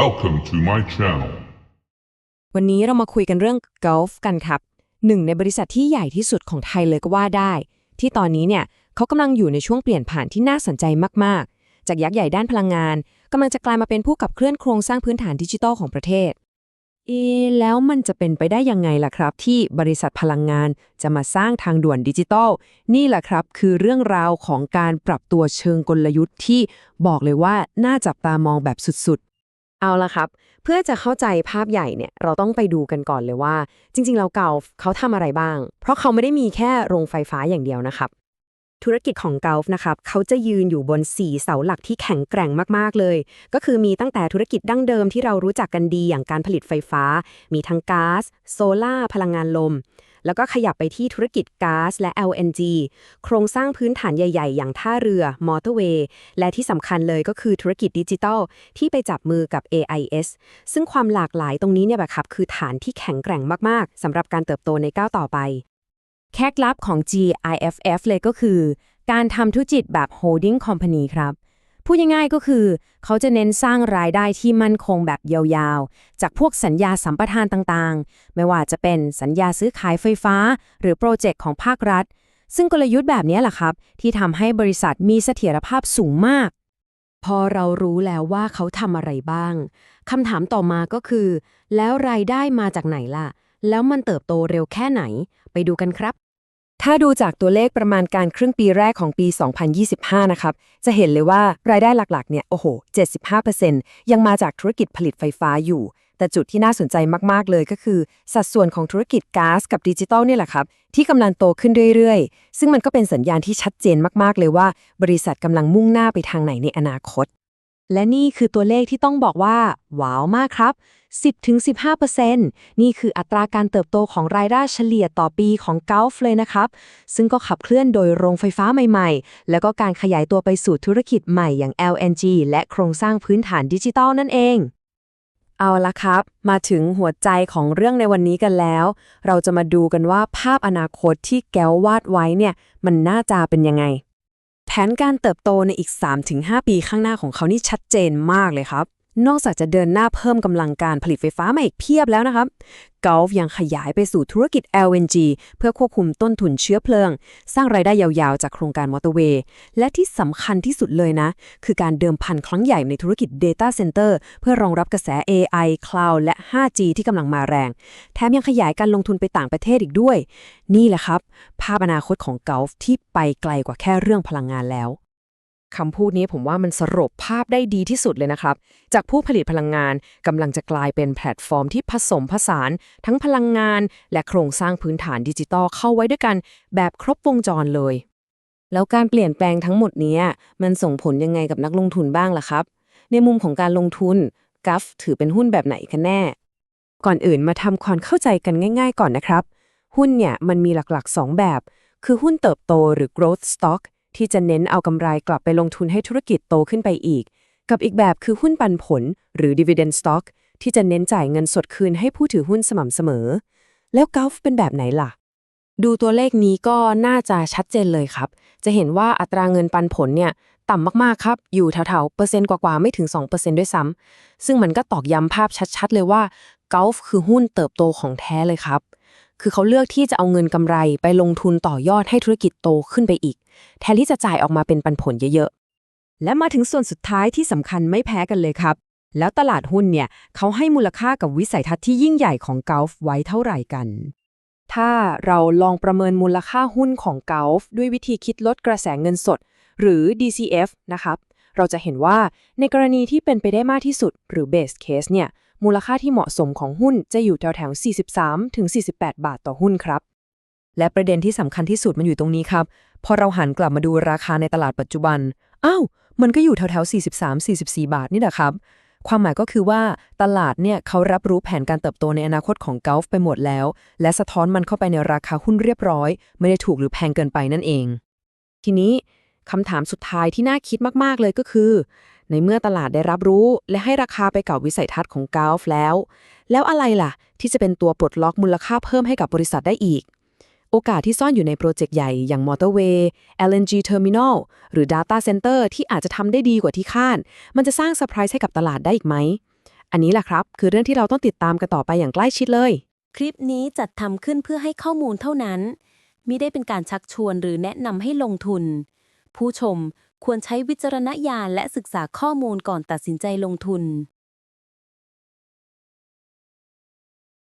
Welcome to my channel. วันนี้เรามาคุยกันเรื่อง Gulf กันครับ หนึ่งในบริษัทที่ใหญ่ที่สุดของไทยเลยก็ว่าได้ ที่ตอนนี้เนี่ยเขากำลังอยู่ในช่วงเปลี่ยนผ่านที่น่าสนใจมาก ๆ จากยักษ์ใหญ่ด้านพลังงานกำลังจะกลายมาเป็นผู้ขับเคลื่อนโครงสร้างพื้นฐานดิจิทัลของประเทศ เอ แล้วมันจะเป็นไปได้ยังไงล่ะครับ ที่บริษัทพลังงานจะมาสร้างทางด่วนดิจิทัล นี่แหละครับ คือเรื่องราวของการปรับตัวเชิงกลยุทธ์ที่บอกเลยว่าน่าจับตามองแบบสุดๆ เอาละครับ เพื่อจะเข้าใจภาพใหญ่เนี่ยเราต้องไปดูกันก่อนเลยว่า จริงๆแล้วเกาเขาทำอะไรบ้าง เพราะเขาไม่ได้มีแค่โรงไฟฟ้าอย่างเดียวนะครับ ธุรกิจของเกาฟนะครับเขาจะยืนอยู่บน4เสาหลักที่แข็งแกร่งมากๆเลย ก็คือมีตั้งแต่ธุรกิจดั้งเดิมที่เรารู้จักกันดีอย่างการผลิตไฟฟ้า มีทั้งก๊าซโซล่าพลังงานลม แล้วก็ขยับไปที่ธุรกิจก๊าซและ LNG โครงสร้างพื้นฐานใหญ่ ๆ อย่างท่าเรือ มอเตอร์เวย์ และที่สำคัญเลยก็คือธุรกิจดิจิทัล ที่ไปจับมือกับ AIS ซึ่งความหลากหลายตรงนี้เนี่ยแบบครับคือฐานที่แข็งแกร่งมากๆสำหรับการเติบโตในก้าวต่อไป แค่ลับของ GIFF เลยก็คือ การทำธุรกิจแบบ holding company ครับ พูดง่ายๆก็คือ เขาจะเน้นสร้างรายได้ที่มั่นคงแบบยาวๆ จากพวกสัญญาสัมปทานต่างๆ ไม่ว่าจะเป็นสัญญาซื้อขายไฟฟ้า หรือโปรเจกต์ของภาครัฐ ซึ่งกลยุทธ์แบบนี้แหละครับ ที่ทำให้บริษัทมีเสถียรภาพสูงมาก พอเรารู้แล้วว่าเขาทำอะไรบ้างคำถามต่อมาก็คือ แล้วรายได้มาจากไหนล่ะ แล้วมันเติบโตเร็วแค่ไหน ไปดูกันครับ ถ้าดูจากตัวเลขประมาณการครึ่งปีแรกของปี 2025 นะครับ จะเห็นเลยว่ารายได้หลักๆ เนี่ย โอ้โห 75%ยังมาจากธุรกิจผลิตไฟฟ้าอยู่ แต่จุดที่น่าสนใจมากๆ เลยก็คือ สัดส่วนของธุรกิจก๊าซกับดิจิตอลนี่แหละครับ ที่กำลังโตขึ้นเรื่อยๆ ซึ่งมันก็เป็นสัญญาณที่ชัดเจนมากๆ เลยว่า บริษัทกำลังมุ่งหน้าไปทางไหนในอนาคต และนี่คือตัวเลขที่ต้องบอกว่า ว้าวมากครับ 10-15%นี่คืออัตราการเติบโตของรายได้เฉลี่ยต่อปีของ Gulf เลยนะครับ ซึ่งก็ขับเคลื่อนโดยโรงไฟฟ้าใหม่ๆ แล้วก็การขยายตัวไปสู่ธุรกิจใหม่อย่าง LNG และโครงสร้างพื้นฐานดิจิทัลนั่นเอง เอาละครับ มาถึงหัวใจของเรื่องในวันนี้กันแล้ว เราจะมาดูกันว่าภาพอนาคตที่แก้ววาดไว้เนี่ย มันน่าจะเป็นยังไง แผนการเติบโตในอีก 3-5 ปีข้างหน้าของเขานี่ชัดเจนมากเลยครับ นอกจากจะเดินหน้าเพิ่มกำลังการผลิตไฟฟ้ามาอีกเพียบแล้วนะครับกอล์ฟยังขยายไปสู่ธุรกิจ LNG เพื่อควบคุมต้นทุนเชื้อเพลิง สร้างรายได้ยาวๆ จากโครงการมอเตอร์เวย์ และที่สำคัญที่สุดเลยนะ คือการเดิมพันครั้งใหญ่ในธุรกิจ Data Center เพื่อรองรับกระแส AI Cloud และ 5G ที่กำลังมาแรง แถมยังขยายการลงทุนไปต่างประเทศอีกด้วย นี่แหละครับ ภาพอนาคตของกอล์ฟที่ไปไกลกว่าแค่เรื่องพลังงานแล้ว คำพูดนี้ผมว่ามันสรุปภาพได้ดีที่สุดเลยนะครับ จากผู้ผลิตพลังงานกำลังจะกลายเป็นแพลตฟอร์มที่ผสมผสาน ทั้งพลังงาน และโครงสร้างพื้นฐานดิจิตอลเข้าไว้ด้วยกัน แบบครบวงจรเลย แล้วการเปลี่ยนแปลงทั้งหมดนี้มันส่งผลยังไงกับนักลงทุนบ้างล่ะครับ ในมุมของการลงทุนกัฟถือเป็นหุ้นแบบไหนกันแน่ ก่อนอื่นมาทำความเข้าใจกันง่าย ๆ ก่อนนะครับ หุ้นเนี่ยมันมีหลักๆ 2 แบบ คือหุ้นเติบโตหรือ growth stock ที่จะเน้นเอากำไรกลับไปลงทุนให้ธุรกิจโตขึ้นไปอีก กับอีกแบบคือหุ้นปันผล หรือ dividend stock ที่จะเน้นจ่ายเงินสดคืนให้ผู้ถือหุ้นสม่ำเสมอ แล้วก u ฟเป็นแบบไหนล่ะ ดูตัวเลขนี้ก็น่าจะชัดเจนเลยครับ จะเห็นว่าอัตราเงินปันผลเนี่ยต่ำมากๆครับ อยู่แถวๆเปอร์เซ็นต์กว่าๆไม่ถึง 2%ด้วยซ้ำ ซึ่งมันก็ตอกย้ำภาพชัดๆ เลยว่ากอล์ฟคือหุ้นเติบโตของแท้เลยครับ คือเขาเลือกที่จะเอาเงินกำไรไปลงทุนต่อยอดให้ธุรกิจโตขึ้นไปอีก แทนที่จะจ่ายออกมาเป็นปันผลเยอะๆ และมาถึงส่วนสุดท้ายที่สำคัญไม่แพ้กันเลยครับ แล้วตลาดหุ้นเนี่ยเขาให้มูลค่ากับวิสัยทัศน์ที่ยิ่งใหญ่ของกอล์ฟไว้เท่าไหร่กัน ถ้าเราลองประเมินมูลค่าหุ้นของกอล์ฟด้วยวิธีคิดลดกระแสเงินสด หรือ DCF นะครับ เราจะเห็นว่าในกรณีที่เป็นไปได้มากที่สุด หรือ base case เนี่ยมูลค่าที่เหมาะสมของหุ้นจะอยู่แถวๆ43ถึง48 บาทต่อหุ้นครับ และประเด็นที่สำคัญที่สุดมันอยู่ตรงนี้ครับ พอเราหันกลับมาดูราคาในตลาดปัจจุบัน อ้าว มันก็อยู่แถวๆ 43-44 บาทนี่แหละครับ ความหมายก็คือว่าตลาดเนี่ยเขารับรู้แผนการเติบโตในอนาคตของกอล์ฟไปหมดแล้ว และสะท้อนมันเข้าไปในราคาหุ้นเรียบร้อย ไม่ได้ถูกหรือแพงเกินไปนั่นเอง ทีนี้คำถามสุดท้ายที่น่าคิดมาก ๆ เลยก็คือ ในเมื่อตลาดได้รับรู้และให้ราคาไปกับวิสัยทัศน์ของกอล์ฟแล้ว แล้วอะไรล่ะ ที่จะเป็นตัวปลดล็อกมูลค่าเพิ่มให้กับบริษัทได้อีก โอกาสที่ซ่อนอยู่ในโปรเจกต์ใหญ่อย่างมอเตอร์เวย์ LNG Terminal หรือ Data Center ที่อาจจะทำได้ดีกว่าที่คาด มันจะสร้างเซอร์ไพรส์ให้กับตลาดได้อีกไหม อันนี้แหละครับ คือเรื่องที่เราต้องติดตามกันต่อไปอย่างใกล้ชิดเลย คลิปนี้จัดทำขึ้นเพื่อให้ข้อมูลเท่านั้น มิได้เป็นการชักชวนหรือแนะนำให้ลงทุน ผู้ชมควรใช้วิจารณญาณและศึกษาข้อมูลก่อนตัดสินใจลงทุน